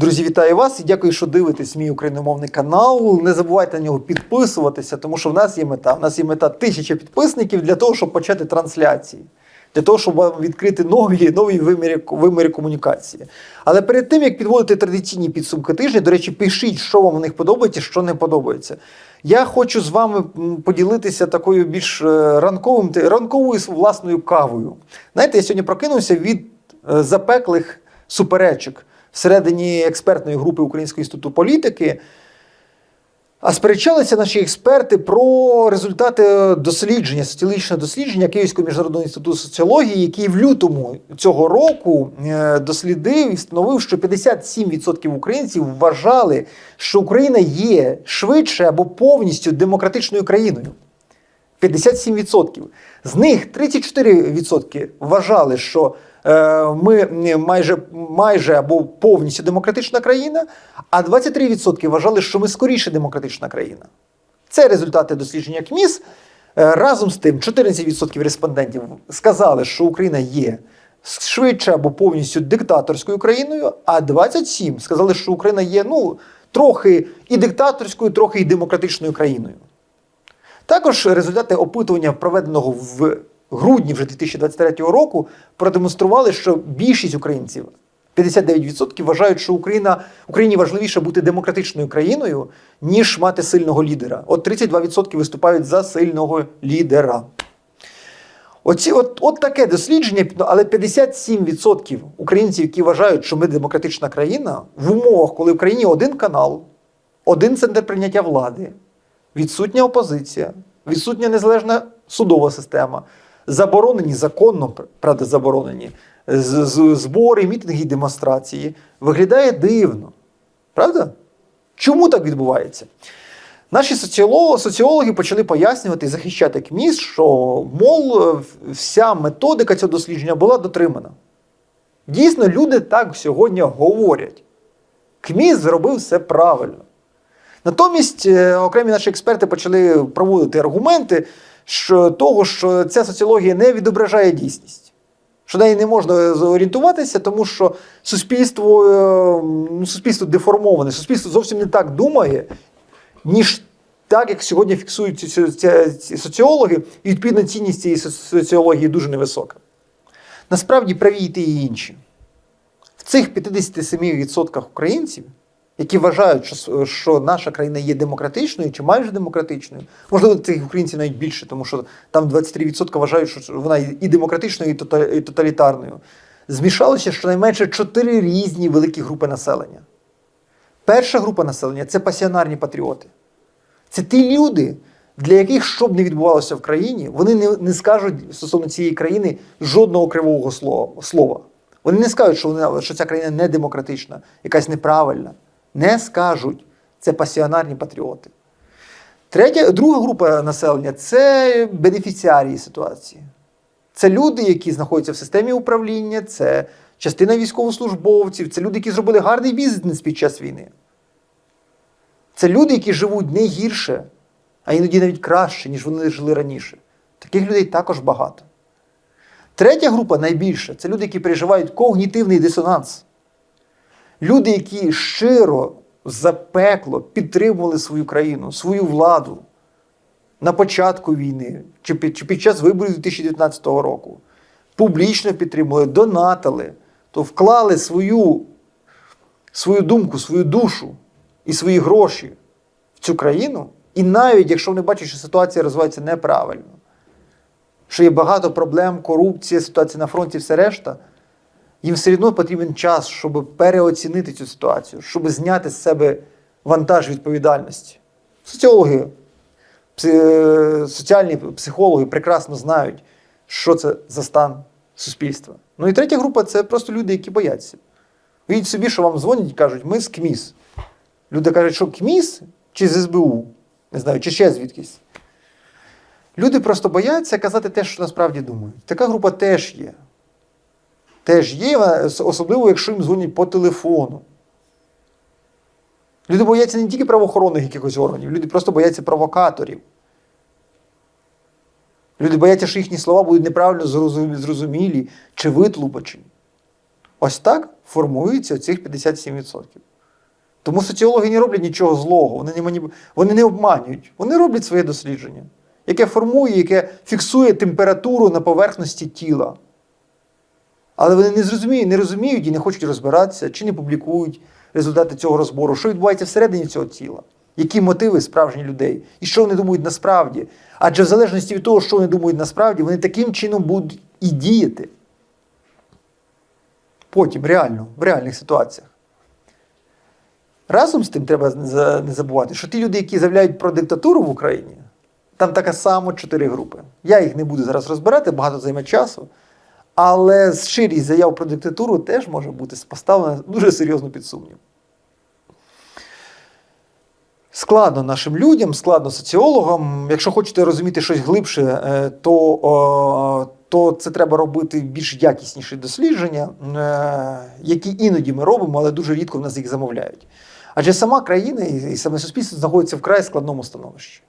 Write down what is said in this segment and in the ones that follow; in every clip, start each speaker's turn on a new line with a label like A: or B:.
A: Друзі, вітаю вас і дякую, що дивитесь мій україномовний канал. Не забувайте на нього підписуватися, тому що в нас є мета. У нас є мета тисяча підписників для того, щоб почати трансляції, для того, щоб вам відкрити нові, нові виміри, виміри комунікації. Але перед тим, як підводити традиційні підсумки тижня, до речі, пишіть, що вам в них подобається, що не подобається. Я хочу з вами поділитися такою більш е, ранковим, ранковою власною кавою. Знаєте, я сьогодні прокинувся від е, запеклих суперечок всередині експертної групи Українського інституту політики. А сперечалися наші експерти про результати дослідження, соціологічного дослідження Київського міжнародного інституту соціології, який в лютому цього року е, дослідив і встановив, що 57% українців вважали, що Україна є швидше або повністю демократичною країною. 57%. З них 34% вважали, що ми майже, майже або повністю демократична країна, а 23% вважали, що ми скоріше демократична країна. Це результати дослідження КМІС. Е, Разом з тим, 14% респондентів сказали, що Україна є швидше або повністю диктаторською країною, а 27% сказали, що Україна є ну, трохи і диктаторською, трохи і демократичною країною. Також результати опитування, проведеного в грудні вже 2023 року, продемонстрували, що більшість українців, 59%, вважають, що Україна, Україні важливіше бути демократичною країною, ніж мати сильного лідера. От 32% виступають за сильного лідера. Оці, от, от таке дослідження, але 57% українців, які вважають, що ми демократична країна, в умовах, коли в країні один канал, один центр прийняття влади, відсутня опозиція, відсутня незалежна судова система, заборонені законно, правда, заборонені збори, мітинги і демонстрації, виглядає дивно. Правда? Чому так відбувається? Наші соціологи, почали пояснювати і захищати КМІС, що, мол, вся методика цього дослідження була дотримана. Дійсно, люди так сьогодні говорять. КМІС зробив все правильно. Натомість е, окремі наші експерти почали проводити аргументи що того, що ця соціологія не відображає дійсність. Що неї не можна зорієнтуватися, тому що суспільство, е, ну, суспільство деформоване, суспільство зовсім не так думає, ніж так, як сьогодні фіксують ці, ці, ці- ці соціологи, і відповідно цінність цієї соціології дуже невисока. Насправді праві ті, і інші. В цих 57% українців, які вважають, що, що наша країна є демократичною чи майже демократичною, можливо, цих українців навіть більше, тому що там 23% вважають, що вона і демократичною, і тоталітарною. Змішалося щонайменше чотири різні великі групи населення. Перша група населення це пасіонарні патріоти. Це ті люди, для яких що б не відбувалося в країні, вони не, не скажуть стосовно цієї країни жодного кривого слова. Вони не скажуть, що, вона, що ця країна не демократична, якась неправильна. Не скажуть. Це пасіонарні патріоти. Третя, друга група населення це бенефіціарії ситуації. Це люди, які знаходяться в системі управління, це частина військовослужбовців, це люди, які зробили гарний бізнес під час війни. Це люди, які живуть не гірше, а іноді навіть краще, ніж вони жили раніше. Таких людей також багато. Третя група найбільша це люди, які переживають когнітивний дисонанс. Люди, які щиро запекло підтримували свою країну, свою владу на початку війни чи під, чи під час виборів 2019 року, публічно підтримували, донатили, то вклали свою, свою думку, свою душу і свої гроші в цю країну, і навіть якщо вони бачать, що ситуація розвивається неправильно, що є багато проблем, корупція, ситуація на фронті, все решта, їм все одно потрібен час, щоб переоцінити цю ситуацію, щоб зняти з себе вантаж відповідальності. Соціологи, пси- соціальні психологи прекрасно знають, що це за стан суспільства. Ну і третя група це просто люди, які бояться. Уявіть собі, що вам дзвонять і кажуть, ми з КМІС. Люди кажуть, що КМІС чи з СБУ, не знаю, чи ще звідкись. Люди просто бояться казати те, що насправді думають. Така група теж є. Теж є, особливо, якщо їм дзвонять по телефону. Люди бояться не тільки правоохоронних якихось органів, люди просто бояться провокаторів. Люди бояться, що їхні слова будуть неправильно зрозумілі чи витлубачені. Ось так формується цих 57%. Тому соціологи не роблять нічого злого, вони не, вони не обманюють, вони роблять своє дослідження, яке формує, яке фіксує температуру на поверхності тіла. Але вони не зрозуміють, не розуміють і не хочуть розбиратися, чи не публікують результати цього розбору, що відбувається всередині цього тіла, які мотиви справжніх людей, і що вони думають насправді. Адже в залежності від того, що вони думають насправді, вони таким чином будуть і діяти. Потім, реально, в реальних ситуаціях. Разом з тим треба не забувати, що ті люди, які заявляють про диктатуру в Україні, там така само чотири групи. Я їх не буду зараз розбирати, багато займе часу. Але щирість заяв про диктатуру теж може бути поставлена дуже серйозно під сумнів. Складно нашим людям, складно соціологам. Якщо хочете розуміти щось глибше, е, то, то це треба робити більш якісніші дослідження, е, які іноді ми робимо, але дуже рідко в нас їх замовляють. Адже сама країна і саме суспільство знаходиться в край складному становищі.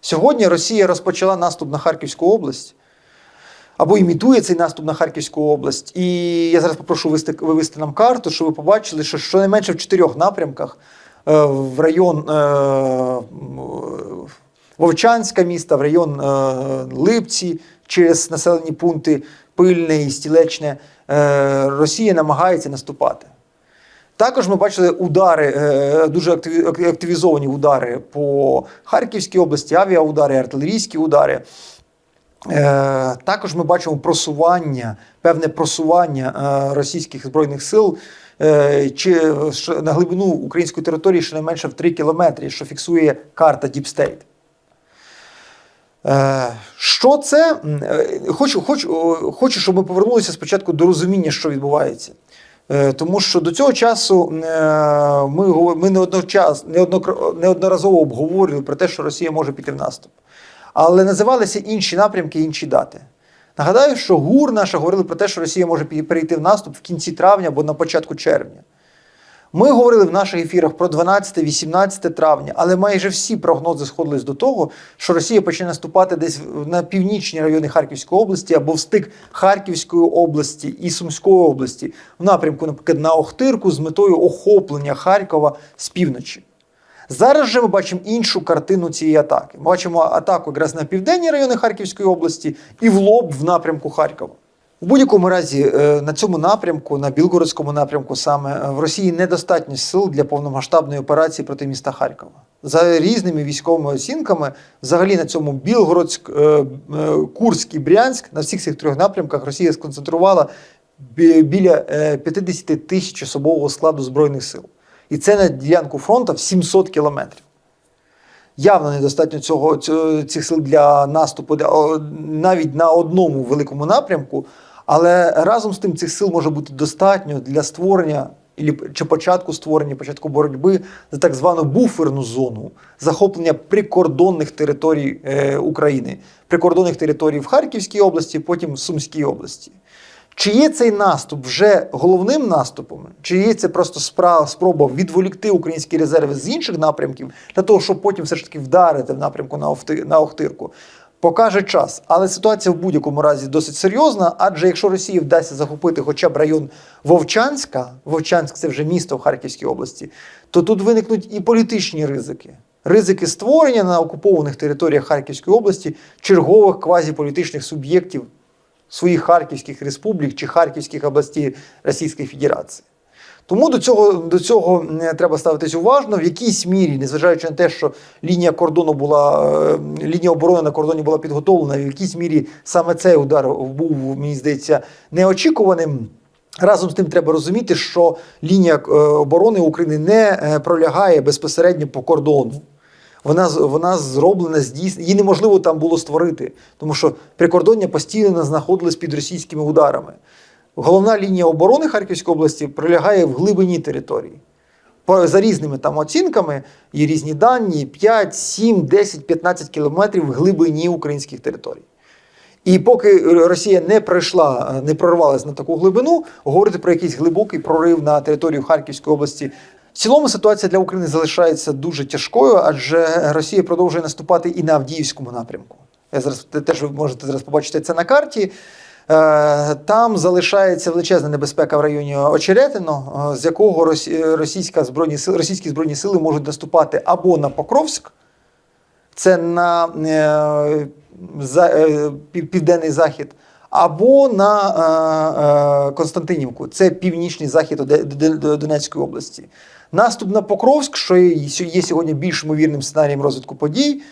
A: Сьогодні Росія розпочала наступ на Харківську область або імітує цей наступ на Харківську область. І я зараз попрошу вивести, вивести нам карту, щоб ви побачили, що щонайменше в чотирьох напрямках е, в район е, Вовчанська міста, в район е, Липці через населені пункти Пильне і Стілечне Росія намагається наступати. Також ми бачили удари, дуже активізовані удари по Харківській області, авіаудари, артилерійські удари. Е, Також ми бачимо просування, певне просування е, російських збройних сил е, чи на глибину української території щонайменше в 3 кілометри, що фіксує карта. Е, Що це? Хочу, хочу, хочу, щоб ми повернулися спочатку до розуміння, що відбувається. Тому що до цього часу ми, ми неодночас, неодноразово обговорювали про те, що Росія може піти в наступ. Але називалися інші напрямки, інші дати. Нагадаю, що ГУР наша говорили про те, що Росія може перейти в наступ в кінці травня або на початку червня. Ми говорили в наших ефірах про 12-18 травня, але майже всі прогнози сходились до того, що Росія почне наступати десь на північні райони Харківської області або в стик Харківської області і Сумської області в напрямку, наприклад, на Охтирку з метою охоплення Харкова з півночі. Зараз же ми бачимо іншу картину цієї атаки. Ми бачимо атаку якраз на південні райони Харківської області і в лоб в напрямку Харкова. У будь-якому разі е, на цьому напрямку, на Білгородському напрямку, саме е, в Росії недостатньо сил для повномасштабної операції проти міста Харкова. За різними військовими оцінками, взагалі на цьому Білгородськ, е, Курськ і Брянськ, на всіх цих трьох напрямках Росія сконцентрувала біля е, 50 тисяч особового складу збройних сил. І це на ділянку фронту в 700 кілометрів. Явно недостатньо цього, цих сил для наступу навіть на одному великому напрямку, але разом з тим цих сил може бути достатньо для створення чи початку створення, початку боротьби за так звану буферну зону захоплення прикордонних територій е, України, прикордонних територій в Харківській області, потім в Сумській області. Чи є цей наступ вже головним наступом, чи є це просто спроба відволікти українські резерви з інших напрямків для того, щоб потім все ж таки вдарити в напрямку на Охтирку? Покаже час. Але ситуація в будь-якому разі досить серйозна, адже якщо Росії вдасться захопити хоча б район Вовчанська, Вовчанськ це вже місто в Харківській області, то тут виникнуть і політичні ризики. Ризики створення на окупованих територіях Харківської області чергових квазіполітичних суб'єктів своїх Харківських республік чи Харківських областей Російської Федерації. Тому до цього, до цього е, треба ставитись уважно, в якійсь мірі, незважаючи на те, що лінія кордону була, е, лінія оборони на кордоні була підготовлена, в якійсь мірі саме цей удар був, мені здається, неочікуваним. Разом з тим треба розуміти, що лінія е, оборони України не пролягає безпосередньо по кордону. Вона, вона зроблена здійснена, її неможливо там було створити, тому що прикордоння постійно знаходилось під російськими ударами. Головна лінія оборони Харківської області пролягає в глибині території. За різними там оцінками є різні дані: 5, 7, 10, 15 кілометрів в глибині українських територій. І поки Росія не пройшла, не прорвалася на таку глибину, говорити про якийсь глибокий прорив на територію Харківської області. В цілому ситуація для України залишається дуже тяжкою, адже Росія продовжує наступати і на Авдіївському напрямку. Я зараз теж ви можете зараз побачити це на карті. Е, Там залишається величезна небезпека в районі Очеретино, е, з якого російська збройні сили, російські збройні сили можуть наступати або на Покровськ, це на е, е, південний захід, або на е, е, Константинівку, це північний захід Донецької області. Наступ на Покровськ, що є сьогодні більш ймовірним сценарієм розвитку подій.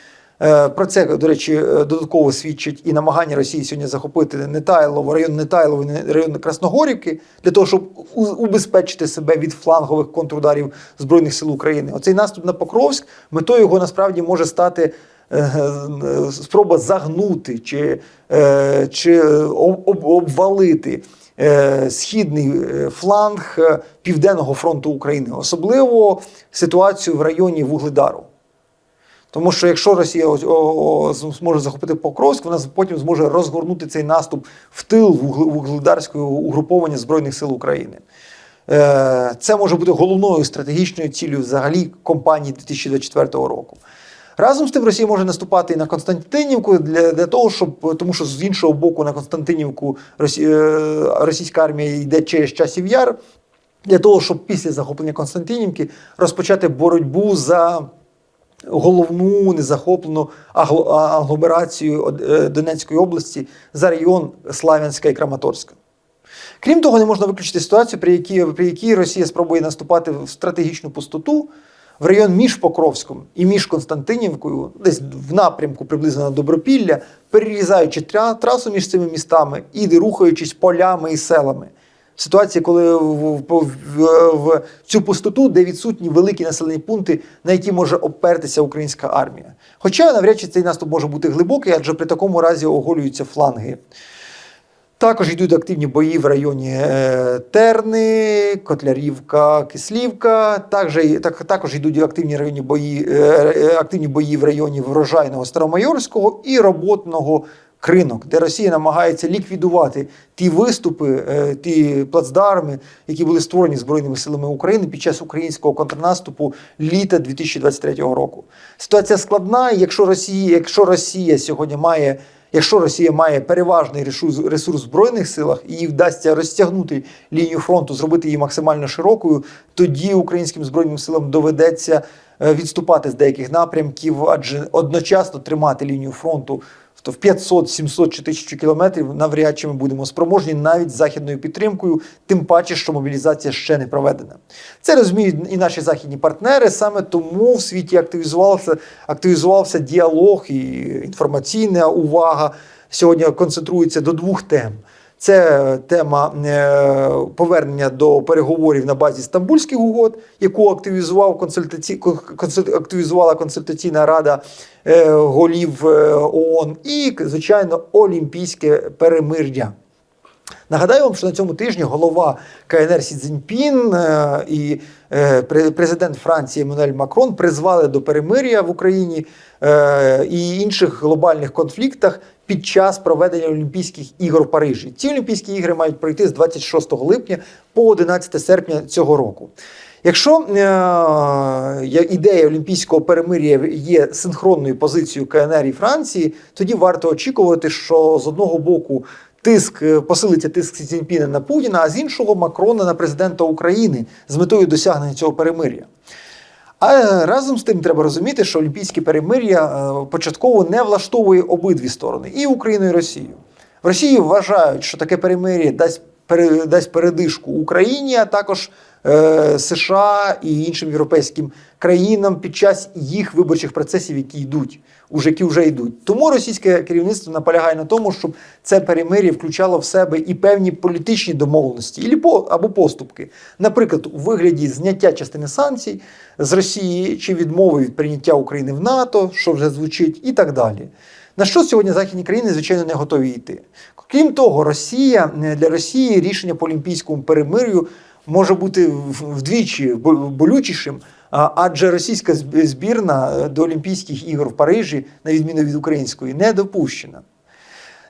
A: Е, Про це, до речі, е, додатково свідчить і намагання Росії сьогодні захопити Нетайлово, район Нетайлово, район Красногорівки, для того, щоб убезпечити себе від флангових контрударів Збройних сил України. Оцей наступ на Покровськ, метою його насправді може стати е, спроба загнути чи, чи об- об- обвалити східний е, фланг е, Південного фронту України, особливо ситуацію в районі Вугледару. Тому що якщо Росія зможе захопити Покровськ, вона потім зможе розгорнути цей наступ в тил вугле- вугледарського угруповання Збройних сил України. Е, Це може бути головною стратегічною ціллю взагалі кампанії 2024 року. Разом з тим Росія може наступати і на Константинівку для, для того, щоб тому що з іншого боку на Константинівку Росі, е, російська армія йде через часів яр, для того, щоб після захоплення Константинівки розпочати боротьбу за головну незахоплену агло- агломерацію е, Донецької області за район Славянська і Краматорська. Крім того, не можна виключити ситуацію, при якій, при якій Росія спробує наступати в стратегічну пустоту в район між Покровськом і між Константинівкою, десь в напрямку приблизно на Добропілля, перерізаючи трасу між цими містами і рухаючись полями і селами. Ситуація, коли в, в, в, в цю пустоту, де відсутні великі населені пункти, на які може опертися українська армія. Хоча навряд чи цей наступ може бути глибокий, адже при такому разі оголюються фланги. Також йдуть активні бої в районі е, Терни, Котлярівка, Кислівка. Також, так, також йдуть активні районі бої, е, е, активні бої в районі врожайного Старомайорського і роботного Кринок, де Росія намагається ліквідувати ті виступи, ті плацдарми, які були створені Збройними силами України під час українського контрнаступу літа 2023 року. Ситуація складна. Якщо Росія, якщо Росія сьогодні має Якщо Росія має переважний ресурс, в збройних силах і їй вдасться розтягнути лінію фронту, зробити її максимально широкою, тоді українським збройним силам доведеться е, відступати з деяких напрямків, адже одночасно тримати лінію фронту в- в 500, 700 чи 1000 кілометрів навряд чи ми будемо спроможні навіть з західною підтримкою, тим паче, що мобілізація ще не проведена. Це розуміють і наші західні партнери. Саме тому в світі активізувався, активізувався діалог і інформаційна увага. Сьогодні концентрується до двох тем. Це тема е, повернення до переговорів на базі Стамбульських угод, яку активізував консультаці... активізувала консультаційна рада е, голів е, ООН, і, звичайно, Олімпійське перемир'я. Нагадаю вам, що на цьому тижні голова КНР Сі Цзіньпін і президент Франції Еммануель Макрон призвали до перемир'я в Україні і інших глобальних конфліктах під час проведення Олімпійських ігор в Парижі. Ці Олімпійські ігри мають пройти з 26 липня по 11 серпня цього року. Якщо е, ідея олімпійського перемир'я є синхронною позицією КНР і Франції, тоді варто очікувати, що з одного боку тиск е, посилиться тиск Сі на Путіна, а з іншого Макрона на президента України з метою досягнення цього перемир'я. А е, разом з тим треба розуміти, що олімпійське перемир'я е, початково не влаштовує обидві сторони і Україну, і Росію. В Росії вважають, що таке перемир'я дасть дасть передишку Україні, а також е, США і іншим європейським країнам під час їх виборчих процесів, які йдуть, уже які вже йдуть. Тому російське керівництво наполягає на тому, щоб це перемир'я включало в себе і певні політичні домовленості або поступки, наприклад, у вигляді зняття частини санкцій з Росії чи відмови від прийняття України в НАТО, що вже звучить, і так далі. На що сьогодні західні країни, звичайно, не готові йти. Крім того, Росія е, для Росії рішення по олімпійському перемир'ю може бути вдвічі болючішим, адже російська збірна е, до Олімпійських ігор в Парижі, на відміну від української, не допущена.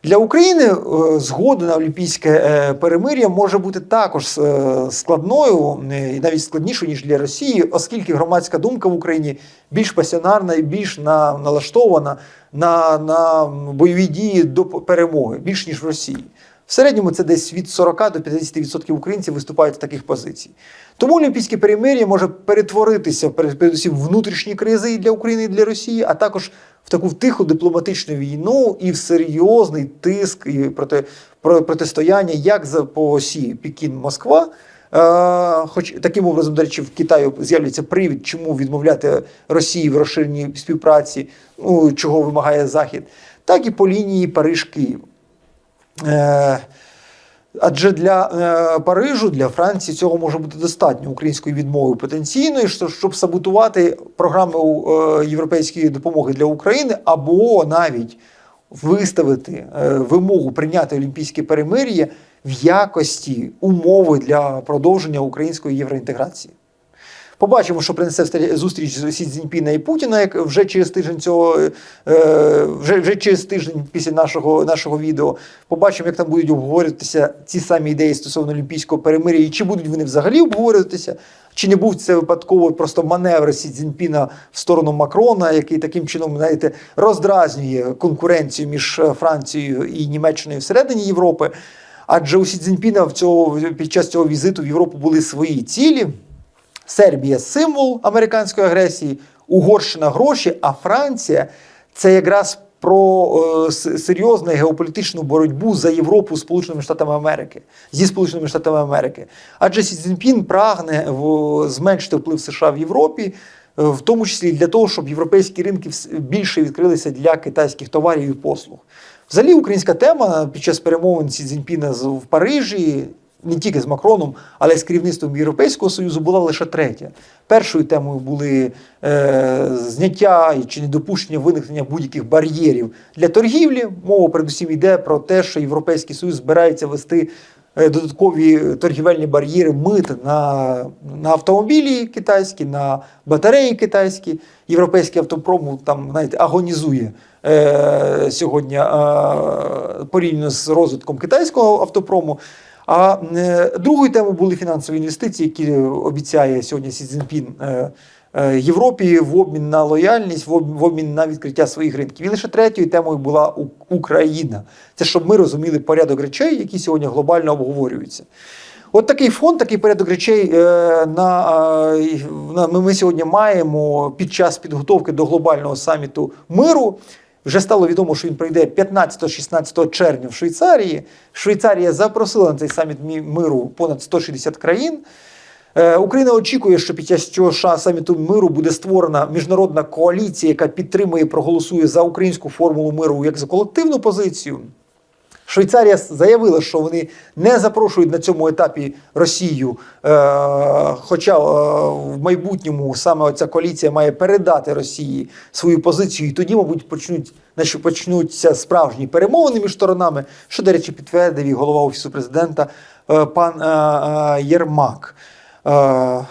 A: Для України е, згода на олімпійське е, перемир'я може бути також е, складною і навіть складнішою ніж для Росії, оскільки громадська думка в Україні більш пасіонарна і більш на, налаштована на, на бойові дії до перемоги, більш ніж в Росії. В середньому це десь від 40 до 50% українців виступають в таких позицій. Тому олімпійське перемир'я може перетворитися перед- передусім внутрішні кризи і для України і для Росії, а також в таку тиху дипломатичну війну і в серйозний тиск і проти, про- протистояння як за по осі Пекін-Москва. Е, хоч таким образом, до речі, в Китаю з'являється привід, чому відмовляти Росії в розширеній співпраці, ну, чого вимагає Захід, так і по лінії Париж-Київ. Е, Адже для е, Парижу, для Франції цього може бути достатньо української відмови потенційної, щоб саботувати програму е, європейської допомоги для України, або навіть виставити вимогу прийняти олімпійське перемир'я в якості умови для продовження української євроінтеграції. Побачимо, що принесе зустріч з Сі Цзіньпіна і Путіна, як вже через тиждень цього, е, вже, вже через тиждень після нашого, нашого відео. Побачимо, як там будуть обговорюватися ці самі ідеї стосовно олімпійського перемир'я, і чи будуть вони взагалі обговорюватися, чи не був це випадково просто маневр Сі Цзіньпіна в сторону Макрона, який таким чином, знаєте, роздразнює конкуренцію між е, Францією і Німеччиною всередині Європи. Адже у Сі Цзіньпіна в цього, під час цього візиту в Європу були свої цілі. Сербія символ американської агресії, Угорщина гроші, а Франція це якраз про е, серйозну геополітичну боротьбу за Європу з Сполученими Штатами Америки зі Сполученими Штатами Америки. Адже Сі Цзіньпін прагне в- зменшити вплив США в Європі, е, в тому числі для того, щоб європейські ринки більше відкрилися для китайських товарів і послуг. Взагалі, українська тема під час перемовин Сі Цзіньпіна в Парижі не тільки з Макроном, але й з керівництвом Європейського Союзу була лише третя. Першою темою були е, зняття чи недопущення виникнення будь-яких бар'єрів для торгівлі. Мова передусім йде про те, що Європейський Союз збирається вести е, додаткові торгівельні бар'єри мит на, на автомобілі китайські, на батареї китайські. Європейський автопром там знаєте, агонізує е, сьогодні е, порівняно з розвитком китайського автопрому. А е, другою темою були фінансові інвестиції, які обіцяє сьогодні Сі Цзіньпін е, е, Європі в обмін на лояльність, в обмін, на відкриття своїх ринків. І лише третьою темою була Україна. Це щоб ми розуміли порядок речей, які сьогодні глобально обговорюються. От такий фон, такий порядок речей на, на ми сьогодні маємо під час підготовки до глобального саміту миру. Вже стало відомо, що він пройде 15-16 червня в Швейцарії. Швейцарія запросила на цей саміт мі- миру понад 160 країн. Е, Україна очікує, що під час цього саміту миру буде створена міжнародна коаліція, яка підтримує і проголосує за українську формулу миру як за колективну позицію. Швейцарія заявила, що вони не запрошують на цьому етапі Росію. Е, хоча е, в майбутньому саме ця коаліція має передати Росії свою позицію, і тоді, мабуть, почнуть значить, почнуться справжні перемовини між сторонами, що, до речі, підтвердив і голова офісу президента е, пан е, е, Єрмак. Е,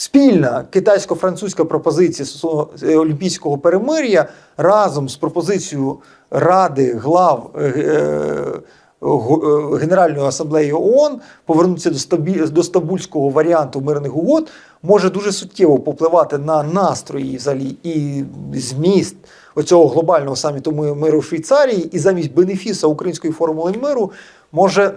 A: Спільна китайсько-французька пропозиція стосовно е, олімпійського перемир'я разом з пропозицією Ради глав е, е, Генеральної асамблеї ООН повернутися до, стабі, до стамбульського варіанту мирних угод може дуже суттєво попливати на настрої взагалі і зміст оцього глобального саміту миру в Швейцарії, і замість бенефіса української формули миру може е,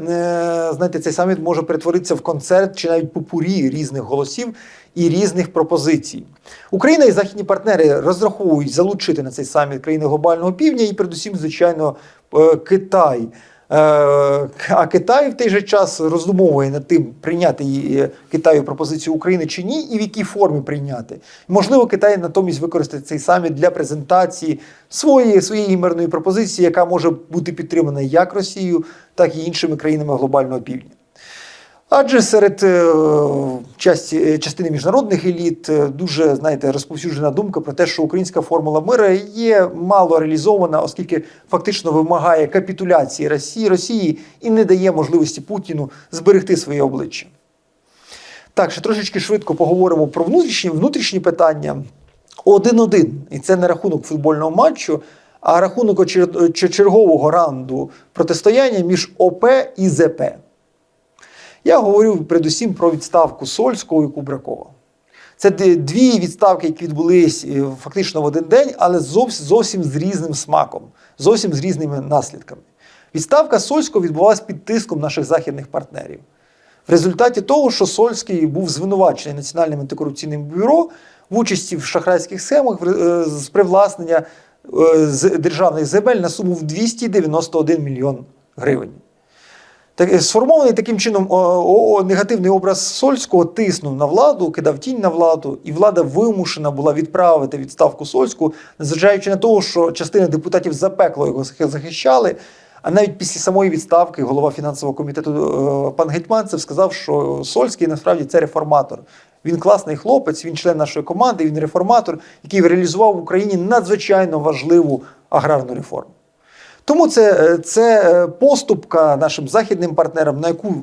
A: знаєте, цей саміт може перетворитися в концерт чи навіть попурі різних голосів і різних пропозицій. Україна і західні партнери розраховують залучити на цей саміт країни глобального півдня і, передусім, звичайно, е, Китай. Е, А Китай в той же час роздумовує над тим, прийняти е, Китаю пропозицію України чи ні, і в якій формі прийняти. Можливо, Китай натомість використає цей саміт для презентації своєї, своєї мирної пропозиції, яка може бути підтримана як Росією, так і іншими країнами глобального півдня. Адже серед е, е, частини міжнародних еліт е, дуже знаєте, розповсюджена думка про те, що українська формула миру є мало реалізована, оскільки фактично вимагає капітуляції Росії, Росії і не дає можливості Путіну зберегти своє обличчя. Так, ще трошечки швидко поговоримо про внутрішні, внутрішні питання. Один-один. І це на рахунок футбольного матчу. а рахунок чергового раунду протистояння між ОП і ЗП. Я говорю передусім про відставку Сольського і Кубракова. Це дві відставки, які відбулись е, фактично в один день, але зовсім, зовсім з різним смаком, зовсім з різними наслідками. Відставка Сольського відбувалася під тиском наших західних партнерів. В результаті того, що Сольський був звинувачений Національним антикорупційним бюро в участі в шахрайських схемах е, з привласнення е, державних земель на суму в 291 мільйон гривень. Так, е, сформований таким чином о, о, о, негативний образ Сольського тиснув на владу, кидав тінь на владу, і влада вимушена була відправити відставку Сольську, незважаючи на те, що частина депутатів запекло його захи- захищали. А навіть після самої відставки голова фінансового комітету е, пан Гетьманцев сказав, що Сольський насправді це реформатор. Він класний хлопець, він член нашої команди, він реформатор, який реалізував в Україні надзвичайно важливу аграрну реформу. Тому це, е, це е, поступка нашим західним партнерам, на яку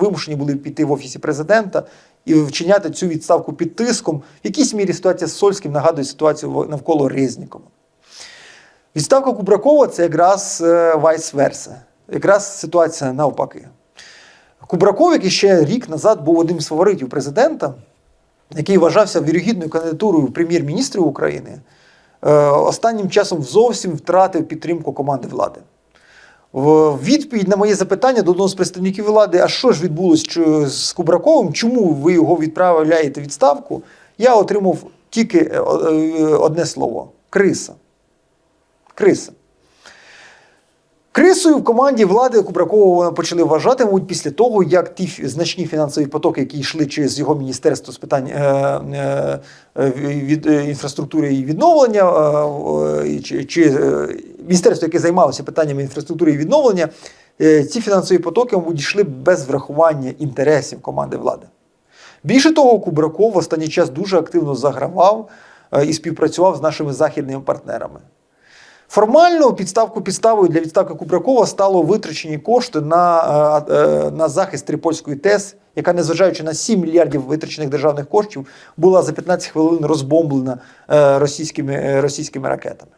A: вимушені були піти в офісі президента і вчиняти цю відставку під тиском. В якійсь мірі ситуація з Сольським нагадує ситуацію навколо Резнікова. Відставка Кубракова це якраз вайс верса, якраз ситуація навпаки. Кубраков, який ще рік назад був одним з фаворитів президента, який вважався вірогідною кандидатурою прем'єр-міністрів України, е, останнім часом зовсім втратив підтримку команди влади. Відповідь на моє запитання до одного з представників влади, а що ж відбулося з Кубраковим, чому ви його відправляєте відставку, я отримав тільки е, е, одне слово криса. Криса. Крисою в команді влади Кубракова почали вважати, мабуть, після того, як ті значні фінансові потоки, які йшли через його міністерство з питань е, е, від е, інфраструктури і відновлення, е, чи, чи е, міністерство, яке займалося питаннями інфраструктури і відновлення, е, ці фінансові потоки, мабуть, йшли без врахування інтересів команди влади. Більше того, Кубраков в останній час дуже активно загравав е, і співпрацював з нашими західними партнерами. Формально підставку підставою для відставки Кубракова стало витрачені кошти на, е, е, на захист Трипольської ТЕС, яка, незважаючи на 7 мільярдів витрачених державних коштів, була за 15 хвилин розбомблена е, російськими, російськими ракетами.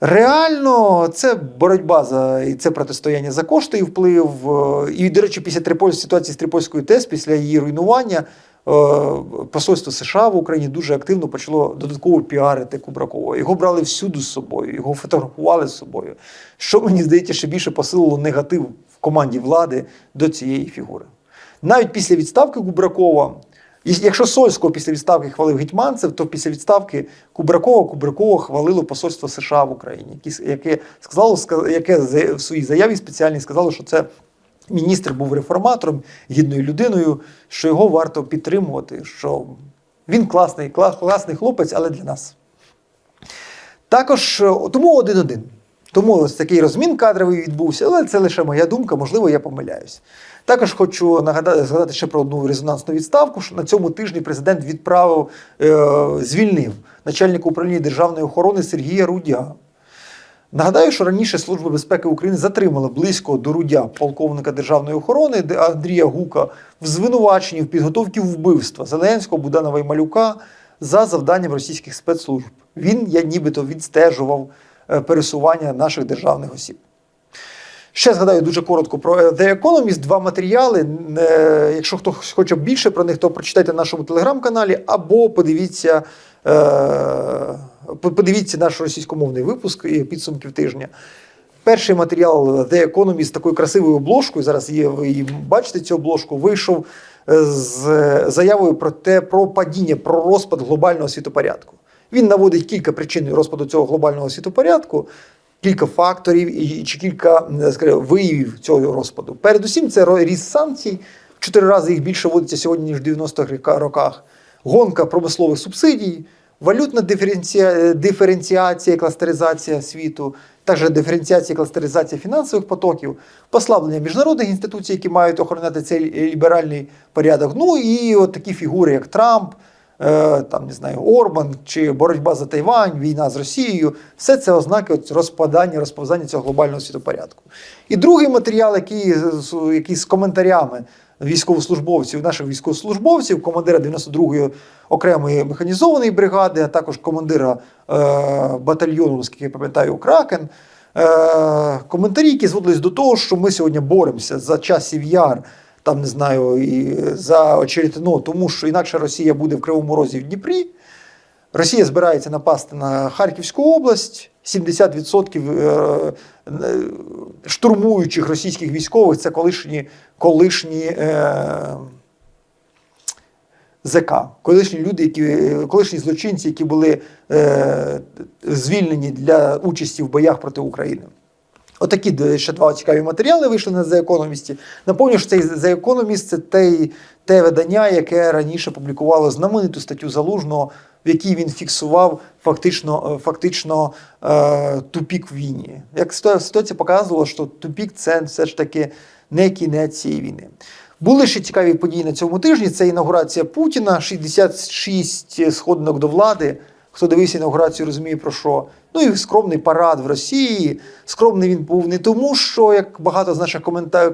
A: Реально, це боротьба за і це протистояння за кошти і вплив. І, до речі, після Трипольської ситуації з Трипольською ТЕС, після її руйнування, посольство США в Україні дуже активно почало додатково піарити Кубракова. Його брали всюди з собою, його фотографували з собою. Що мені здається, ще більше посилило негатив в команді влади до цієї фігури. Навіть після відставки Кубракова. Якщо Сольського після відставки хвалив Гетьманцев, то після відставки Кубракова Кубракова хвалило посольство США в Україні, яке сказало, ска- яке в своїй заяві спеціальній сказало, що це міністр був реформатором, гідною людиною, що його варто підтримувати, що він класний, кла- класний хлопець, але для нас. Також е, тому один-один. Тому ось такий розмін кадровий відбувся, але це лише моя думка, можливо, я помиляюсь. Також хочу нагадати згадати ще про одну резонансну відставку. що на цьому тижні президент відправив, е, звільнив начальника управління державної охорони Сергія Рудя. Нагадаю, що раніше Служба безпеки України затримала близько до Рудя полковника державної охорони Андрія Гука в звинуваченні в підготовці вбивства Зеленського, Буданова і Малюка за завданням російських спецслужб. Він я нібито відстежував е, пересування наших державних осіб. Ще згадаю дуже коротко про е, The Economist, два матеріали. Е, Якщо хтось хоче більше про них, то прочитайте в нашому телеграм-каналі або подивіться, по- подивіться наш російськомовний випуск і підсумків тижня. Перший матеріал The Economist з такою красивою обложкою. Зараз є, ви її бачите цю обложку. Вийшов е, з заявою про те, про падіння, про розпад глобального світопорядку. Він наводить кілька причин розпаду цього глобального світопорядку, кілька факторів і чи кілька е, скажімо, виявів цього розпаду. Передусім, це ріст санкцій. Чотири рази їх більше вводиться сьогодні, ніж в 90-х роках. Гонка промислових субсидій, валютна диференція, диференціація, кластеризація світу, також диференціація, кластеризація фінансових потоків, послаблення міжнародних інституцій, які мають охороняти цей ліберальний порядок. Ну і от такі фігури, як Трамп, е, там не знаю, Орбан чи боротьба за Тайвань, війна з Росією, все це ознаки розпадання, розповзання цього глобального світопорядку. І другий матеріал, який, який з коментарями військовослужбовців, наших військовослужбовців, командира 92-ї окремої механізованої бригади, а також командира е, батальйону, наскільки я пам'ятаю, Кракен. Е, коментарі, які зводились до того, що ми сьогодні боремося за часів яр, там не знаю, і за очеретино, тому що інакше Росія буде в Кривому Розі в Дніпрі. Росія збирається напасти на Харківську область. 70% е, е, штурмуючих російських військових це колишні, колишні е, ЗК, колишні люди, які, колишні злочинці, які були звільнені для участі в боях проти України. Отакі ще два цікаві матеріали вийшли на The Economist. Напомню, що цей The Economist – це те, те видання, яке раніше публікувало знамениту статтю Залужного, в якій він фіксував фактично, е, фактично е, тупік в війні. Як ситуа- ситуація показувала, що тупік це все ж таки не кінець цієї війни. Були ще цікаві події на цьому тижні. Це інаугурація Путіна, 66 сходинок до влади. Хто дивився інаугурацію, розуміє про що. Ну і скромний парад в Росії. Скромний він був не тому, що як багато з наших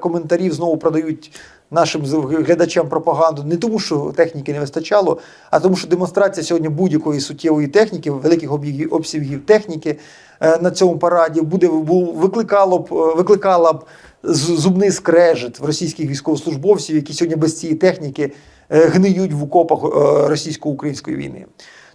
A: коментарів знову продають нашим глядачам пропаганду, не тому, що техніки не вистачало, а тому, що демонстрація сьогодні будь-якої суттєвої техніки, великих обсягів техніки е, на цьому параді буде бу- викликало б е, викликала б зубний скрежет в російських військовослужбовців, які сьогодні без цієї техніки е, гниють в окопах російсько-української війни.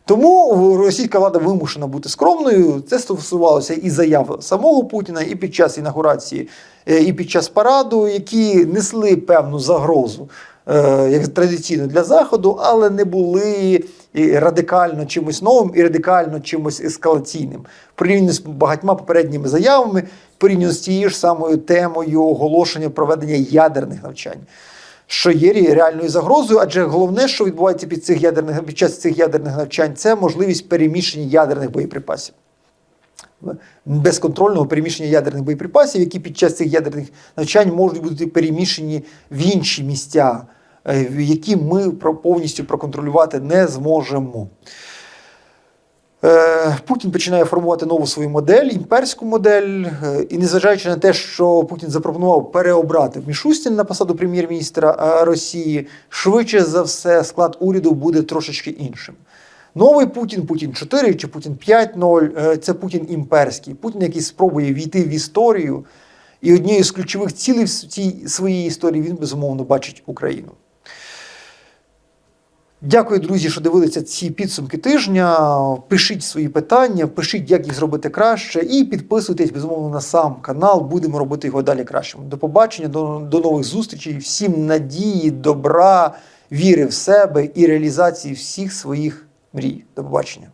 A: Тому російська влада вимушена бути скромною. Це стосувалося і заяв самого Путіна, і під час інаугурації, е, і під час параду, які несли певну загрозу, е, як традиційно для Заходу, але не були радикально чимось новим і радикально чимось ескалаційним. Порівняно з багатьма попередніми заявами, порівняно з тією ж самою темою оголошення проведення ядерних навчань що є реальною загрозою, адже головне, що відбувається під, цих ядерних, під час цих ядерних навчань, це можливість переміщення ядерних боєприпасів. Безконтрольного переміщення ядерних боєприпасів, які під час цих ядерних навчань можуть бути переміщені в інші місця, е, які ми повністю проконтролювати не зможемо. Е, Путін починає формувати нову свою модель, імперську модель. Е, І незважаючи на те, що Путін запропонував переобрати Мішустін на посаду прем'єр-міністра Росії, швидше за все склад уряду буде трошечки іншим. Новий Путін, Путін 4 чи Путін 5.0 е, це Путін імперський. Путін, який спробує війти в історію, і однією з ключових цілей в цій своїй історії він безумовно бачить Україну. Дякую, друзі, що дивилися ці підсумки тижня. Пишіть свої питання, пишіть, як їх зробити краще, і підписуйтесь безумовно на сам канал. Будемо робити його далі кращим. До побачення, до, до нових зустрічей. Всім надії, добра, віри в себе і реалізації всіх своїх мрій. До побачення.